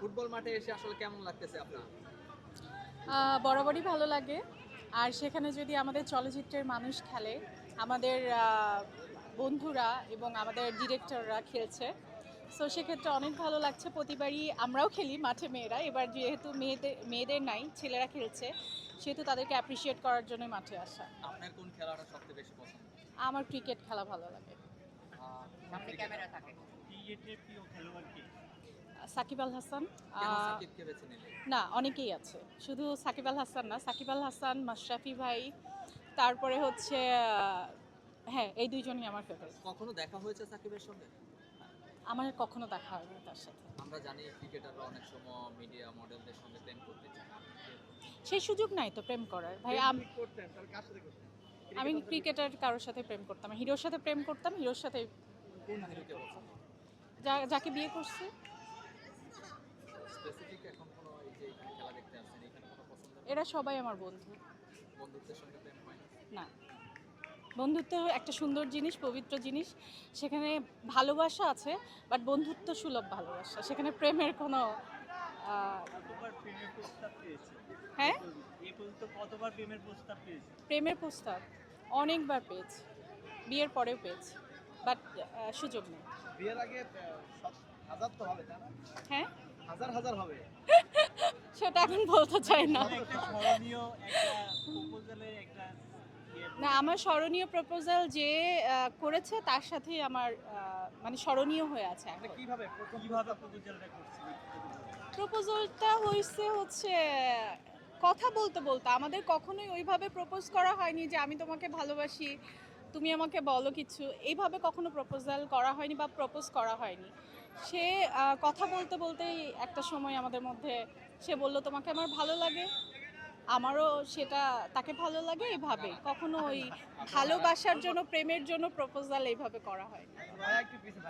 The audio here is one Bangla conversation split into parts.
ফুটবল মাঠে এসে আসলে কেমন লাগতেছে আপনার? বরাবরই ভালো লাগে। আর সেখানে যদি আমাদের চলচ্চিত্রের মানুষ খেলে আমাদের বন্ধুরা এবং আমাদের ডিরেক্টররা খেলছে সো সেক্ষেত্রে অনেক ভালো লাগছে। প্রতিবারই আমরাও খেলি মাঠে মেয়েরা। এবার যেহেতু মেয়েদের মেয়েদের নাই ছেলেরা খেলছে সেহেতু তাদেরকে অ্যাপ্রিসিয়েট করার জন্য মাঠে আসা। আপনার কোন খেলাটা সবচেয়ে বেশি পছন্দ? আমার ক্রিকেট খেলা ভালো লাগে। সামনে ক্যামেরা থাকে। ক্রিকেটের প্রিয় খেলোয়াড় কে? সাকিব আল হাসান না অনেকেই আছে। শুধু সাকিব আল হাসান না সাকিব আল হাসান মাশরাফি ভাই তারপরে হচ্ছে হ্যাঁ এই দুইজনই আমার ফেভারিট কখনো দেখা হয়েছে সাকিবের সঙ্গে? আমার কখনো দেখা হয়নি তার সাথে। আমরা জানি ক্রিকেটাররা অনেক সময় মিডিয়া মডেলদের সঙ্গে প্রেম করতে চায়। সেই সুযোগ নাই তো প্রেম করার। ভাই আম- আমি ক্রিকেটার কারোর সাথে প্রেম করতাম হিরোর সাথে প্রেম করতাম হিরোর সাথে যাকে বিয়ে করছে স্পেসিফিক এখন কোনো এই যে এখানে খেলা দেখতে আসছেন এখানে কোনো পছন্দ নেই? এরা সবাই আমার বন্ধু। বন্ধুত্বের সঙ্গে প্রেম হয় না? বন্ধুত্ব একটা সুন্দর জিনিস পবিত্র জিনিস। সেখানে ভালোবাসা আছে বাট বন্ধুত্ব সুলভ ভালোবাসা। সেখানে প্রেমের কোনো প্রেমের প্রস্তাব হ্যাঁ? এই পর্যন্ত কতবার প্রেমের প্রস্তাব পেয়েছে? প্রেমের প্রস্তাব অনেকবার পেয়েছি। বিয়ের পরেও পেয়েছি বাট সুযোগ নেই। বিয়ের আগে হাজার তো হবে হ্যাঁ? হাজার হাজার হবে। সেটা এখন বলতে চাই না। মানে না আমার স্মরণীয় প্রপোজাল যে করেছে তার সাথেই আমার মানে স্মরণীয় হয়ে আছে প্রপোজালটা হয়েছে হচ্ছে কথা বলতে বলতে। আমাদের কখনোই ওইভাবে প্রপোজ করা হয়নি যে আমি তোমাকে ভালোবাসি তুমি আমাকে বলো কিছু। এইভাবে কখনো প্রপোজাল করা হয়নি বা প্রপোজ করা হয়নি। সে কথা বলতে বলতেই একটা সময় আমাদের মধ্যে সে বলল, তোমাকে আমার ভালো লাগে? আমারও সেটা তাকে ভালো লাগে এইভাবে। কখনো ওই ভালোবাসার জন্য, প্রেমের জন্য প্রপোজাল এইভাবে করা হয়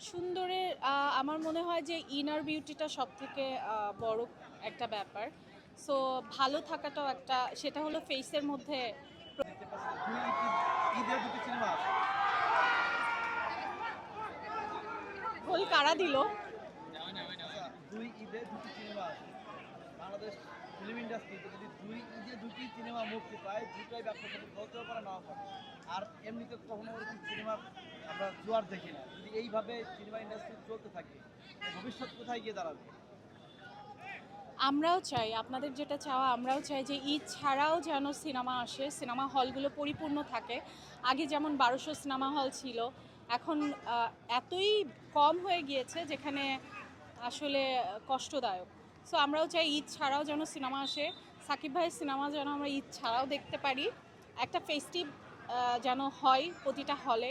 সুন্দরের আমার মনে হয় যে ইনার বিউটিটা সব থেকে বড় একটা ব্যাপার। সো ভালো থাকাটাও একটা, সেটা হলো ফেসের মধ্যে গোল কারা দিল? বাংলাদেশ ফিল্ম ইন্ডাস্ট্রিতে যদি দুই ঈদে দুটি সিনেমা মুক্তি পায় ব্যবসা করতে পারে আর এমনিতে কখনো ওরকম সিনেমা আমরা জোয়ার দেখি না। যদি এইভাবে সিনেমা ইন্ডাস্ট্রি চলতে থাকে ভবিষ্যৎ কোথায় গিয়ে দাঁড়াবে? আমরাও চাই, আপনাদের যেটা চাওয়া, আমরাও চাই যে ঈদ ছাড়াও যেন সিনেমা আসে সিনেমা হলগুলো পরিপূর্ণ থাকে। আগে যেমন বারোশো সিনেমা হল ছিল, এখন এতই কম হয়ে গিয়েছে যেখানে আসলে কষ্টদায়ক। সো আমরাও চাই ঈদ ছাড়াও যেন সিনেমা আসে। সাকিব ভাইয়ের সিনেমা যেন আমরা ঈদ ছাড়াও দেখতে পারি। একটা ফেস্টিভ যেন হয় প্রতিটা হলে।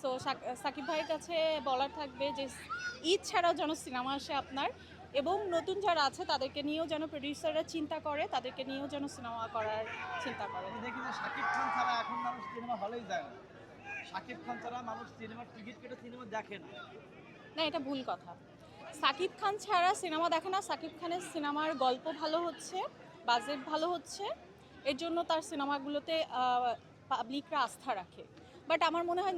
সো সাকিব ভাইয়ের কাছে বলার থাকবে যে ঈদ ছাড়াও যেন সিনেমা আসে আপনার এবং নতুন যারা আছে তাদেরকে নিয়েও যেন প্রডিউসাররা চিন্তা করে তাদেরকে নিয়েও যেন সিনেমা করার চিন্তা করে। দেখি যে শাকিব খান ছাড়া এখন মানুষ সিনেমা হলেই যায় না। শাকিব খান ছাড়া মানুষ সিনেমার টিকিট কেটে সিনেমা দেখে না। না এটা ভুল কথা। সাকিব খান ছাড়া সিনেমা দেখে না সাকিব খানের সিনেমার গল্প ভালো হচ্ছে বাজেট ভালো হচ্ছে এর জন্য তার সিনেমাগুলোতে পাবলিকরা আস্থা রাখে। বাট আমার মনে হয়